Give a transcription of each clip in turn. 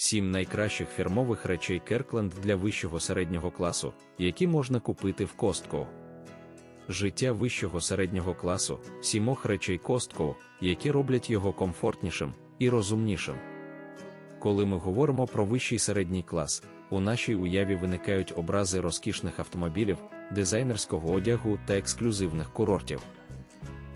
7 найкращих фірмових речей Керкленд для вищого середнього класу, які можна купити в Костко. Життя вищого середнього класу, сімох речей Костко, які роблять його комфортнішим і розумнішим. Коли ми говоримо про вищий середній клас, у нашій уяві виникають образи розкішних автомобілів, дизайнерського одягу та ексклюзивних курортів.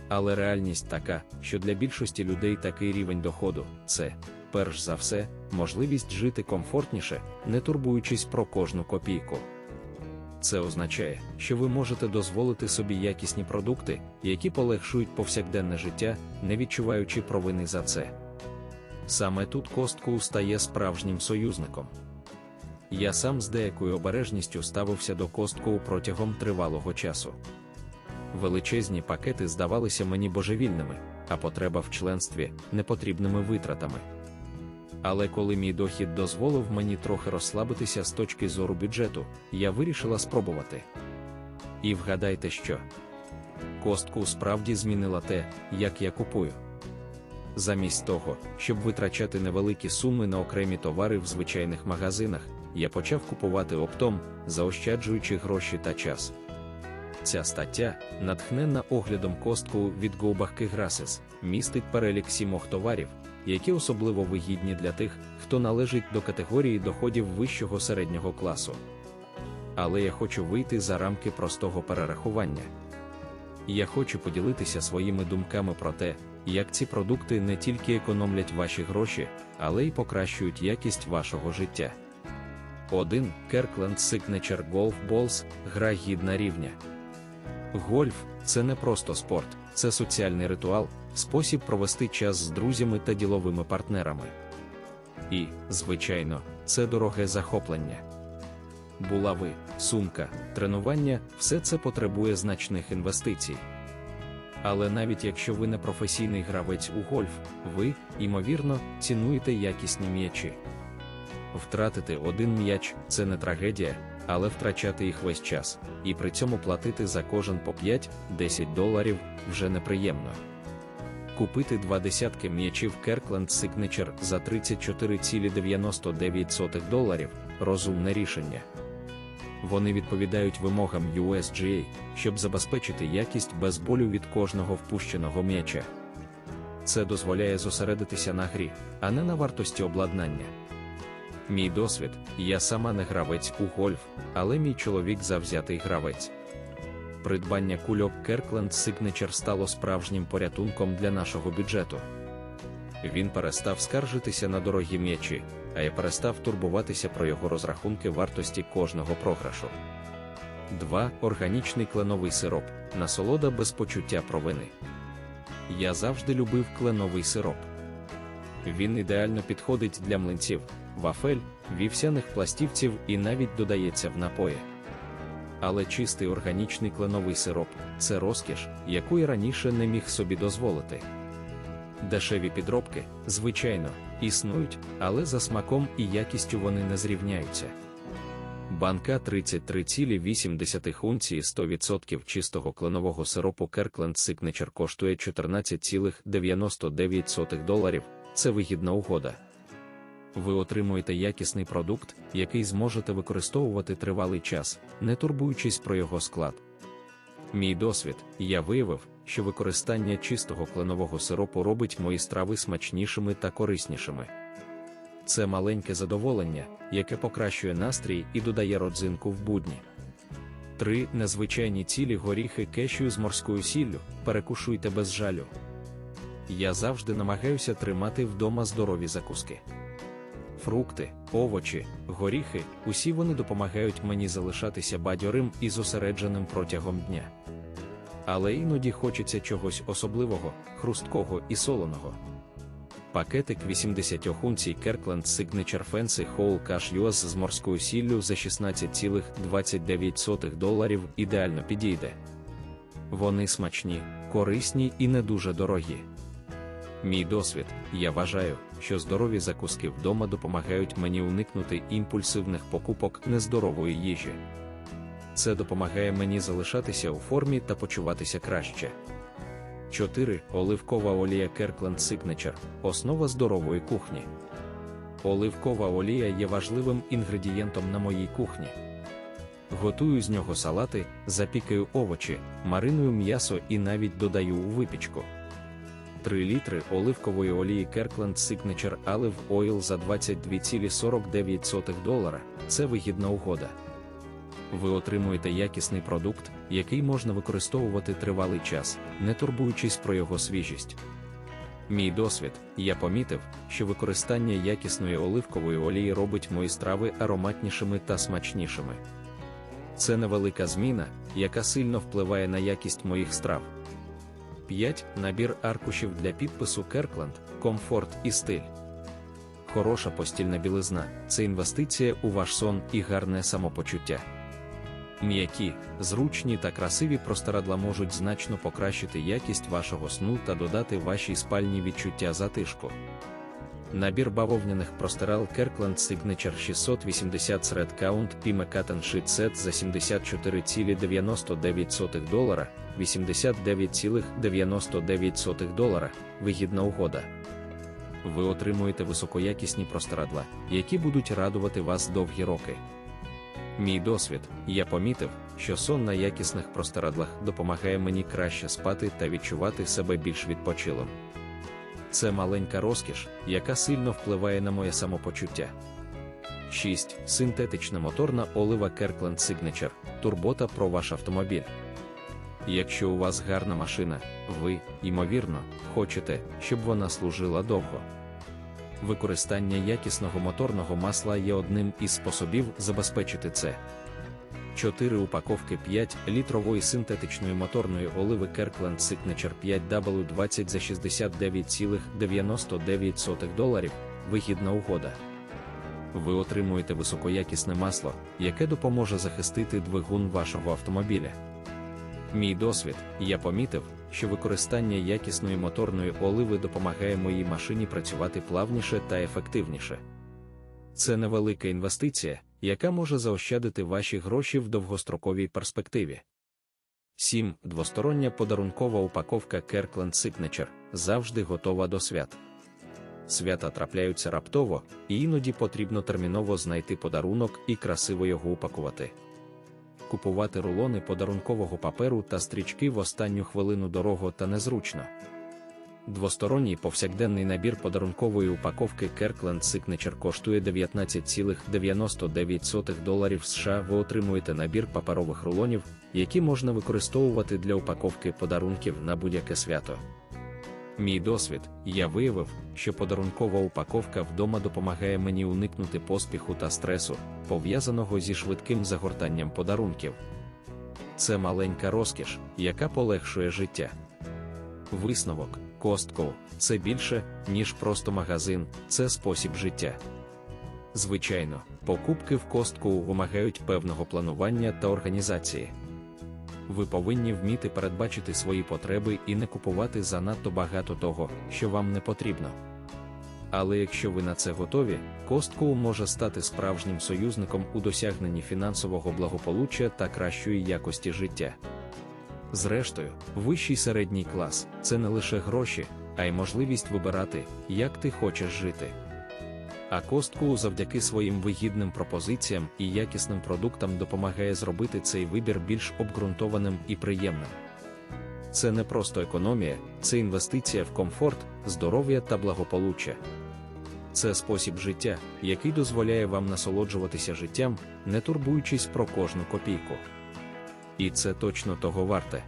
Але реальність така, що для більшості людей такий рівень доходу це, перш за все, можливість жити комфортніше, не турбуючись про кожну копійку. Це означає, що ви можете дозволити собі якісні продукти, які полегшують повсякденне життя, не відчуваючи провини за це. Саме тут Костку стає справжнім союзником. Я сам з деякою обережністю ставився до Костку протягом тривалого часу. Величезні пакети здавалися мені божевільними, а потреба в членстві непотрібними витратами. Але коли мій дохід дозволив мені трохи розслабитися з точки зору бюджету, я вирішила спробувати. І вгадайте, що костку справді змінила те, як я купую. Замість того, щоб витрачати невеликі суми на окремі товари в звичайних магазинах, я почав купувати оптом, заощаджуючи гроші та час. Ця стаття, натхненна оглядом костку від Go Grasses, містить перелік сімох товарів, які особливо вигідні для тих, хто належить до категорії доходів вищого середнього класу. Але я хочу вийти за рамки простого перерахування. Я хочу поділитися своїми думками про те, як ці продукти не тільки економлять ваші гроші, але й покращують якість вашого життя. 1. Kirkland Signature Golf Balls гра гідна рівня. Гольф це не просто спорт, це соціальний ритуал, спосіб провести час з друзями та діловими партнерами. І, звичайно, це дороге захоплення. Булави, сумка, тренування все це потребує значних інвестицій. Але навіть якщо ви не професійний гравець у гольф, ви, ймовірно, цінуєте якісні м'ячі. Втратити один м'яч це не трагедія, але втрачати їх весь час, і при цьому платити за кожен по 5-10 доларів вже неприємно. Купити два десятки м'ячів Kirkland Signature за 34,99 доларів розумне рішення. Вони відповідають вимогам USGA, щоб забезпечити якість без болю від кожного впущеного м'яча. Це дозволяє зосередитися на грі, а не на вартості обладнання. Мій досвід, я сама не гравець у гольф, але мій чоловік завзятий гравець. Придбання кульок Kirkland Signature стало справжнім порятунком для нашого бюджету. Він перестав скаржитися на дорогі м'ячі, а я перестав турбуватися про його розрахунки вартості кожного програшу. 2. Органічний кленовий сироп насолода без почуття провини. Я завжди любив кленовий сироп. Він ідеально підходить для млинців, вафель, вівсяних пластівців і навіть додається в напої. Але чистий органічний кленовий сироп це розкіш, яку я раніше не міг собі дозволити. Дешеві підробки, звичайно, існують, але за смаком і якістю вони не зрівняються. Банка 33,8 унції 100% чистого кленового сиропу Kirkland Signature коштує 14,99 доларів. Це вигідна угода. Ви отримуєте якісний продукт, який зможете використовувати тривалий час, не турбуючись про його склад. Мій досвід, я виявив, що використання чистого кленового сиропу робить мої страви смачнішими та кориснішими. Це маленьке задоволення, яке покращує настрій і додає родзинку в будні. 3. Незвичайні цілі горіхи кешю з морською сіллю, перекушуйте без жалю. Я завжди намагаюся тримати вдома здорові закуски. Фрукти, овочі, горіхи усі вони допомагають мені залишатися бадьорим і зосередженим протягом дня. Але іноді хочеться чогось особливого, хрусткого і солоного. Пакетик 80 унцій Kirkland Signature Fancy Whole Cash US з морською сіллю за 16,29 доларів ідеально підійде. Вони смачні, корисні і не дуже дорогі. Мій досвід, я вважаю, що здорові закуски вдома допомагають мені уникнути імпульсивних покупок нездорової їжі. Це допомагає мені залишатися у формі та почуватися краще. 4. Оливкова олія Kirkland Signature основа здорової кухні. Оливкова олія є важливим інгредієнтом на моїй кухні. Готую з нього салати, запікаю овочі, мариную м'ясо і навіть додаю у випічку. 3 літри оливкової олії Kirkland Signature Olive Oil за 22,49 долара це вигідна угода. Ви отримуєте якісний продукт, який можна використовувати тривалий час, не турбуючись про його свіжість. Мій досвід, я помітив, що використання якісної оливкової олії робить мої страви ароматнішими та смачнішими. Це невелика зміна, яка сильно впливає на якість моїх страв. 5. Набір аркушів для підпису Kirkland, комфорт і стиль. Хороша постільна білизна це інвестиція у ваш сон і гарне самопочуття. М'які, зручні та красиві простирадла можуть значно покращити якість вашого сну та додати вашій спальні відчуття затишку. Набір бавовняних простирал Kirkland Signature 680 Thread Count Pime Cotton Sheet Set за 74,99 долара, 89,99 долара, вигідна угода. Ви отримуєте високоякісні простирадла, які будуть радувати вас довгі роки. Мій досвід, я помітив, що сон на якісних простирадлах допомагає мені краще спати та відчувати себе більш відпочилим. Це маленька розкіш, яка сильно впливає на моє самопочуття. 6. Синтетична моторна олива Kirkland Signature турбота про ваш автомобіль. Якщо у вас гарна машина, ви, ймовірно, хочете, щоб вона служила довго. Використання якісного моторного масла є одним із способів забезпечити це. 4 упаковки 5-літрової синтетичної моторної оливи Kirkland Signature 5W20 за 69,99 доларів вигідна угода. Ви отримуєте високоякісне масло, яке допоможе захистити двигун вашого автомобіля. Мій досвід, я помітив, що використання якісної моторної оливи допомагає моїй машині працювати плавніше та ефективніше. Це невелика інвестиція, яка може заощадити ваші гроші в довгостроковій перспективі. 7. Двостороння подарункова упаковка Kirkland Signature завжди готова до свят. Свята трапляються раптово, і іноді потрібно терміново знайти подарунок і красиво його упакувати. Купувати рулони подарункового паперу та стрічки в останню хвилину дорого та незручно. Двосторонній повсякденний набір подарункової упаковки Kirkland Signature коштує 19,99 доларів США. Ви отримуєте набір паперових рулонів, які можна використовувати для упаковки подарунків на будь-яке свято. Мій досвід, я виявив, що подарункова упаковка вдома допомагає мені уникнути поспіху та стресу, пов'язаного зі швидким загортанням подарунків. Це маленька розкіш, яка полегшує життя. Висновок Costco – це більше, ніж просто магазин, це спосіб життя. Звичайно, покупки в Costco вимагають певного планування та організації. Ви повинні вміти передбачити свої потреби і не купувати занадто багато того, що вам не потрібно. Але якщо ви на це готові, Costco може стати справжнім союзником у досягненні фінансового благополуччя та кращої якості життя. Зрештою, вищий середній клас це не лише гроші, а й можливість вибирати, як ти хочеш жити. А Костку завдяки своїм вигідним пропозиціям і якісним продуктам допомагає зробити цей вибір більш обґрунтованим і приємним. Це не просто економія, це інвестиція в комфорт, здоров'я та благополуччя. Це спосіб життя, який дозволяє вам насолоджуватися життям, не турбуючись про кожну копійку. І це точно того варте.